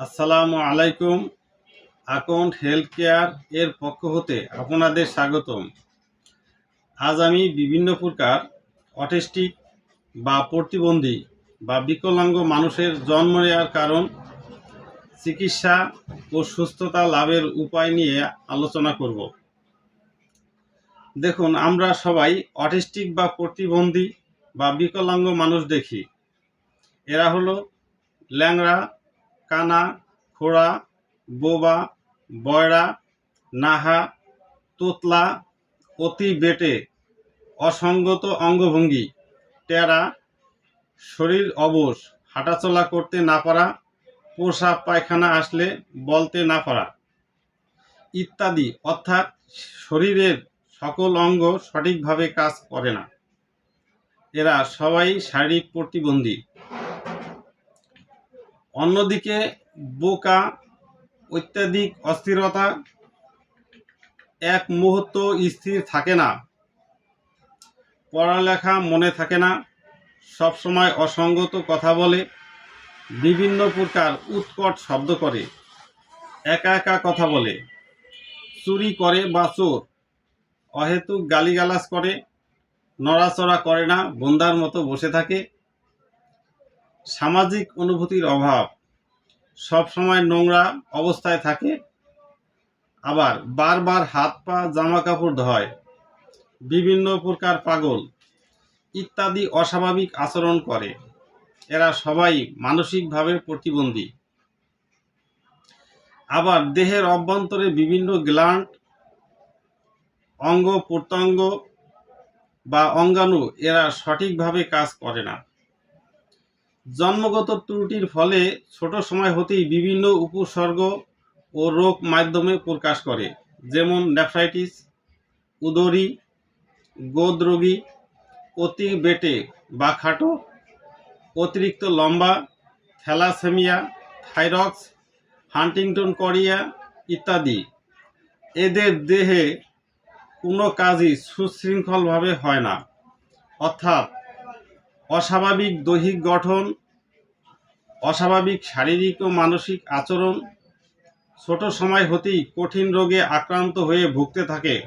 আসসালামু আলাইকুম account health care এর পক্ষ হতে আপনাদের স্বাগতম। আজ আমি বিভিন্ন প্রকার অটিস্টিক বা প্রতিবন্ধী বা বিকলাঙ্গ মানুষের জন্ম নেওয়ার কারণ, চিকিৎসা ও সুস্থতা লাভের উপায় নিয়ে আলোচনা করব। দেখুন, আমরা সবাই অটিস্টিক বা প্রতিবন্ধী বা বিকলাঙ্গ মানুষ দেখি। এরা হলো ল্যাংড়া কানা, খোড়া, বোবা, বয়রা, নাহা, তোতলা, অতি বেটে, অসঙ্গত অঙ্গভঙ্গি, টেরা, শরীর অবশ, হাঁটাচলা করতে না পারা প্রসাব পায়খানা আসলে বলতে না পারা, ইত্যাদি। অর্থাৎ শরীরের সকল অঙ্গ সঠিকভাবে কাজ করে না। এরা সবাই শারীরিক প্রতিবন্ধী। অন্যদিকে বোকা, অত্যাধিক অস্থিরতা, এক মুহূর্ত স্থির থাকে না। পড়ালেখা মনে থাকে না, সবসময় অসঙ্গত কথা বলে, বিভিন্ন প্রকার উৎকট শব্দ করে, একা একা কথা বলে, চুরি করে বা চোর, অহেতুক গালিগালাজ করে, নড়াচড়া করে না, বন্দার মতো বসে থাকে সামাজিক অনুভূতির অভাব। সব সময় নোংরা অবস্থায় থাকে। আবার বারবার হাত পা জামা কাপড় ধয়। বিভিন্ন প্রকার পাগল ইত্যাদি অস্বাভাবিক আচরণ করে। এরা সবাই মানসিকভাবে প্রতিবন্ধী। আবার দেহের অভ্যন্তরে বিভিন্ন গ্ল্যান্ড অঙ্গ প্রত্যঙ্গ বা অঙ্গাণু এরা সঠিকভাবে কাজ করে না। জন্মগত ত্রুটির ফলে ছোট সময় হতেই বিভিন্ন উপসর্গ ও রোগ মাধ্যমে প্রকাশ করে, যেমন নেফ্রাইটিস, উদরি, গোদরোগী অতি বেটে বা খাটো অতিরিক্ত লম্বা, থ্যালাসেমিয়া, থাইরক্স, হান্টিংটন করিয়া ইত্যাদি। এদের দেহে কোনো কাজই সুশৃঙ্খলভাবে হয় না। অর্থাৎ অস্বাভাবিক দৈহিক গঠন, অস্বাভাবিক শারীরিক ও মানসিক আচরণ, ছোট সময় হতেই কঠিন রোগে আক্রান্ত হয়ে ভুগতে থাকে।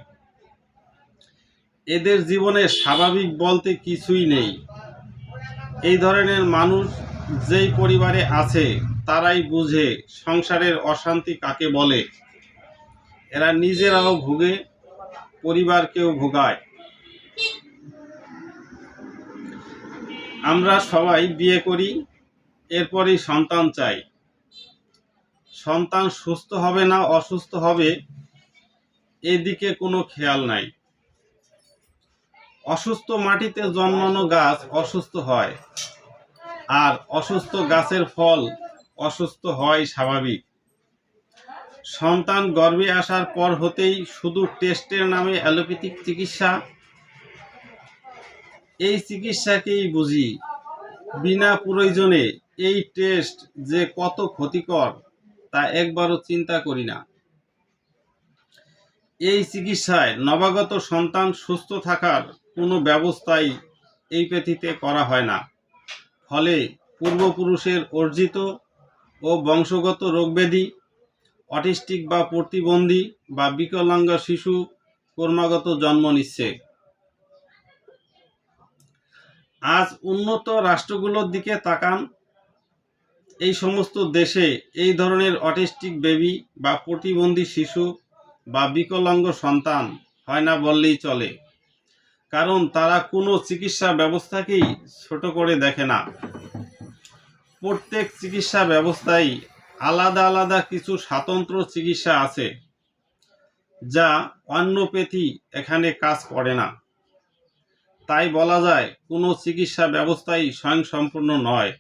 এদের জীবনে স্বাভাবিক বলতে কিছুই নেই। এই ধরনের মানুষ যেই পরিবারে আছে, তারাই বুঝে সংসারের অশান্তি কাকে বলে। এরা নিজেরাও ভুগে, পরিবারকেও ভোগায়। আমরা সবাই বিয়ে করি, এরপরই সন্তান চাই। সন্তান সুস্থ হবে না অসুস্থ হবে, এদিকে কোনো খেয়াল নাই। অসুস্থ মাটিতে জন্মানো গাছ অসুস্থ হয়, আর অসুস্থ গাছের ফল অসুস্থ হয় স্বাভাবিক। সন্তান গর্ভে আসার পর হতেই শুধু টেস্টের নামে অ্যালোপ্যাথিক চিকিৎসা এই চিকিৎসাকেই বুঝি। বিনা প্রয়োজনে এই টেস্ট যে কত ক্ষতিকর, তা একবারও চিন্তা করি না। এই চিকিৎসায় নবাগত সন্তান সুস্থ থাকার কোনো ব্যবস্থাই এই পেথিতে করা হয় না। ফলে পূর্বপুরুষের অর্জিত ও বংশগত রোগব্যাধি, অটিস্টিক বা প্রতিবন্ধী বা বিকলাঙ্গ শিশু ক্রমাগত জন্ম নিচ্ছে। আজ উন্নত রাষ্ট্রগুলোর দিকে তাকান। এই সমস্ত দেশে এই ধরনের অটিস্টিক বেবি বা প্রতিবন্ধী শিশু বা বিকলাঙ্গ সন্তান হয় না বললেই চলে। কারণ তারা কোনো চিকিৎসা ব্যবস্থাকেই ছোট করে দেখে না। প্রত্যেক চিকিৎসা ব্যবস্থায় আলাদা আলাদা কিছু স্বাতন্ত্র চিকিৎসা আছে, যা অন্যপ্যাথি এখানে কাজ করে না। তাই বলা যায়, কোনো চিকিৎসা ব্যবস্থাই স্বয়ংসম্পূর্ণ নয়।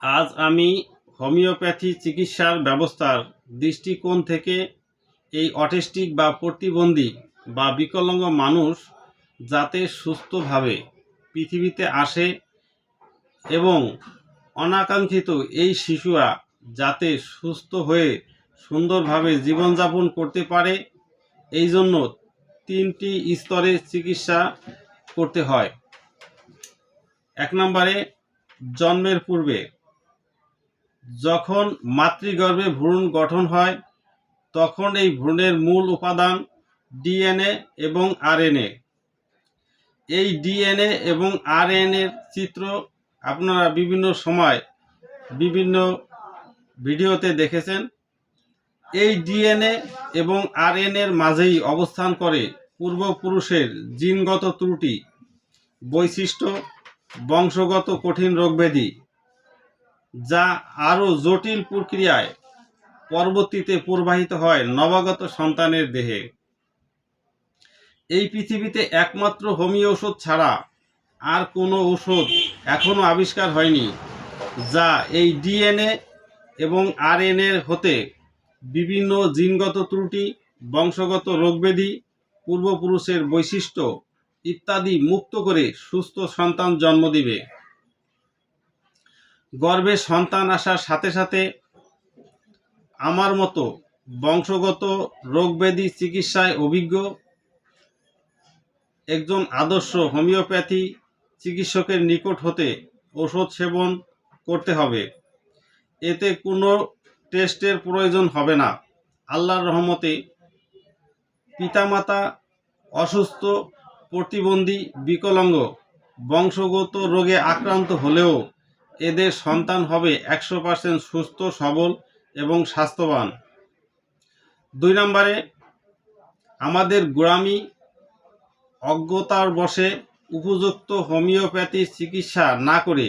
আজ আমি হোমিওপ্যাথি চিকিৎসার ব্যবস্থার দৃষ্টিকোণ থেকে এই অটিস্টিক বা প্রতিবন্ধী বা বিকলাঙ্গ মানুষ যাতে সুস্থভাবে পৃথিবীতে আসে এবং অনাকাঙ্ক্ষিত এই শিশুরা যাতে সুস্থ হয়ে সুন্দরভাবে জীবনযাপন করতে পারে, এই জন্য তিনটি স্তরে চিকিৎসা করতে হয়। এক নম্বরে জন্মের পূর্বে। যখন মাতৃগর্ভে ভ্রূণ গঠন হয়, তখন এই ভ্রূণের মূল উপাদান ডিএনএ এবং আরএনএ। এই ডিএনএ এবং আরএনএর চিত্র আপনারা বিভিন্ন সময় বিভিন্ন ভিডিওতে দেখেছেন। এই ডিএনএ এবং আরএনএর মাঝেই অবস্থান করে পূর্বপুরুষের জিনগত ত্রুটি, বৈশিষ্ট্য, বংশগত কঠিন রোগব্যাধি যা আরও জটিল প্রক্রিয়ায় পরবর্তীতে প্রবাহিত হয় নবাগত সন্তানের দেহে। এই পৃথিবীতে একমাত্র হোমিও ওষুধ ছাড়া আর কোনো ওষুধ এখনও আবিষ্কার হয়নি, যা এই ডিএনএ এবং আরএনএ হতে বিভিন্ন জিনগত ত্রুটি, বংশগত রোগব্যাধি পূর্বপুরুষের বৈশিষ্ট্য ইত্যাদি মুক্ত করে সুস্থ সন্তান জন্ম দিবে। গর্ভে সন্তান আসার সাথে সাথে আমার মতো বংশগত রোগব্যাধি চিকিৎসায় অভিজ্ঞ একজন আদর্শ হোমিওপ্যাথি চিকিৎসকের নিকট হতে ওষুধ সেবন করতে হবে। এতে কোনো টেস্টের প্রয়োজন হবে না। আল্লাহর রহমতে পিতামাতা অসুস্থ, প্রতিবন্ধী, বিকলাঙ্গ, বংশগত রোগে আক্রান্ত হলেও এদের সন্তান হবে একশো পার্সেন্ট সুস্থ, সবল এবং স্বাস্থ্যবান। দুই নম্বরে, আমাদের গোড়ামি অজ্ঞতার বশে উপযুক্ত হোমিওপ্যাথি চিকিৎসা না করে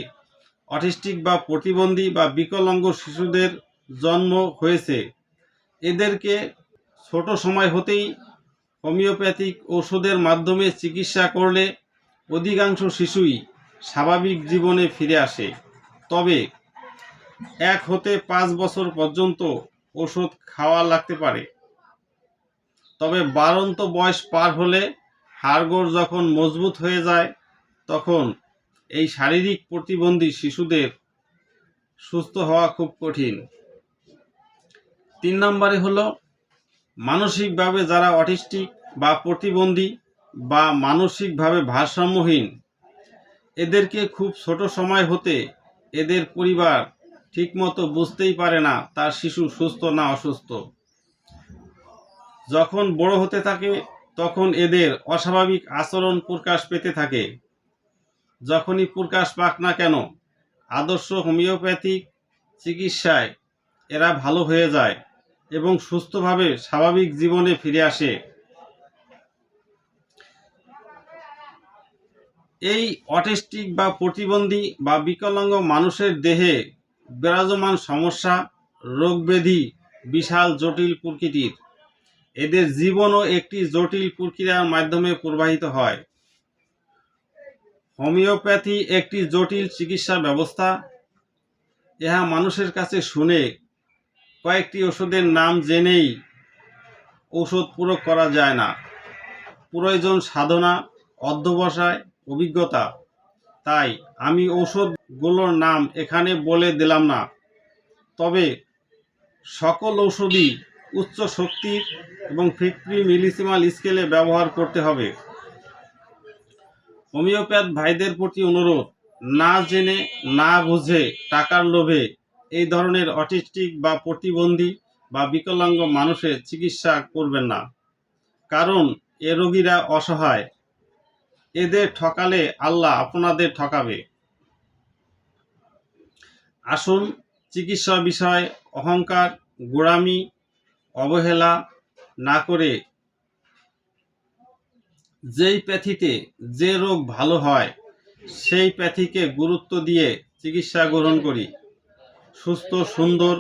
অটিস্টিক বা প্রতিবন্ধী বা বিকলাঙ্গ শিশুদের জন্ম হয়েছে। এদেরকে ছোট সময় হতেই হোমিওপ্যাথিক ওষুধের মাধ্যমে চিকিৎসা করলে অধিকাংশ শিশুই স্বাভাবিক জীবনে ফিরে আসে। তবে এক হতে পাঁচ বছর পর্যন্ত ওষুধ খাওয়া লাগতে পারে। তবে বারন্ত বয়স পার হলে হাড়গোড় যখন মজবুত হয়ে যায়, তখন এই শারীরিক প্রতিবন্ধী শিশুদের সুস্থ হওয়া খুব কঠিন। তিন নম্বরে হলো মানসিকভাবে যারা অটিস্টিক বা প্রতিবন্ধী বা মানসিকভাবে ভারসাম্যহীন, এদেরকে খুব ছোট সময় হতে এদের পরিবার ঠিকমতো বুঝতেই পারে না তার শিশু সুস্থ না অসুস্থ। যখন বড় হতে থাকে, তখন এদের অস্বাভাবিক আচরণ প্রকাশ পেতে থাকে। যখনই প্রকাশ পাক না কেন, আদর্শ হোমিওপ্যাথিক চিকিৎসায় এরা ভালো হয়ে যায়। এবং সুস্থভাবে স্বাভাবিক জীবনে ফিরে আসে। এই অটিস্টিক বা প্রতিবন্ধী বা বিকলাঙ্গ মানুষের দেহে বিরাজমান সমস্যা, রোগব্যাধি, বিশাল জটিল প্রকৃতির। এদের জীবনও একটি জটিল প্রক্রিয়ার মাধ্যমে প্রবাহিত হয়। হোমিওপ্যাথি একটি জটিল চিকিৎসা ব্যবস্থা। ইহা মানুষের কাছে শুনে কয়েকটি ওষুধের নাম জেনেই ওষুধ প্রয়োগ করা যায় না। প্রয়োজন সাধনা, অধ্যবসায়, অভিজ্ঞতা। তাই আমি ওষুধগুলোর নাম এখানে বলে দিলাম না। তবে সকল ওষুধই উচ্চ শক্তির এবং ফিফটি মিলিসিমাল স্কেলে ব্যবহার করতে হবে। হোমিওপ্যাথ ভাইদের প্রতি অনুরোধ, না জেনে, না বুঝে টাকার লোভে এই ধরনের অটিস্টিক বা প্রতিবন্ধী বা বিকলাঙ্গ মানুষের চিকিৎসা করবেন না। কারণ এ রোগীরা অসহায়। এদের ঠকালে আল্লাহ আপনাদের ঠকাবে। আসুন চিকিৎসা বিষয়ে, অহংকার, গোড়ামি, অবহেলা না করে যেই প্যাথিতে যে রোগ ভালো হয়, সেই প্যাথিকে গুরুত্ব দিয়ে চিকিৎসা গ্রহণ করি। সুস্থ, সুন্দর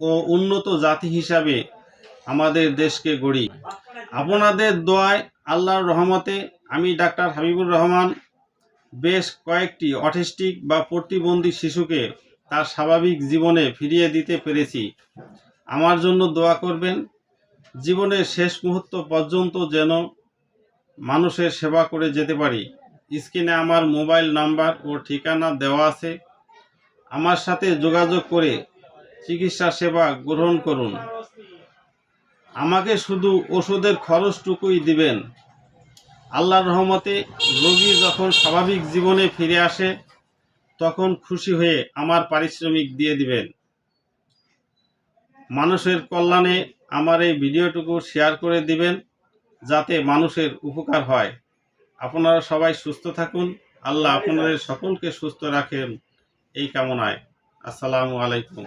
ও উন্নত জাতি হিসাবে আমাদের দেশকে গড়ি। আপনাদের দোয়ায় আল্লাহর রহমতে আমি ডাক্তার হাবিবুর রহমান বেশ কয়েকটি অটিস্টিক বা প্রতিবন্ধী শিশুকে তার স্বাভাবিক জীবনে ফিরিয়ে দিতে পেরেছি। আমার জন্য দোয়া করবেন, জীবনের শেষ মুহূর্ত পর্যন্ত যেন মানুষের সেবা করে যেতে পারি। স্ক্রিনে আমার মোবাইল নাম্বার ও ঠিকানা দেওয়া আছে। আমার সাথে যোগাযোগ করে চিকিৎসা সেবা গ্রহণ করুন। আমাকে শুধু ওষুধের খরচটুকুই দিবেন। আল্লাহর রহমতে রোগী যখন স্বাভাবিক জীবনে ফিরে আসে, তখন খুশি হয়ে আমার পারিশ্রমিক দিয়ে দিবেন। মানুষের কল্যাণে আমার এই ভিডিওটুকু শেয়ার করে দিবেন যাতে মানুষের উপকার হয়। আপনারা সবাই সুস্থ থাকুন। আল্লাহ আপনাদের সকলকে সুস্থ রাখেন। এই কামনায়। আসসালামু আলাইকুম।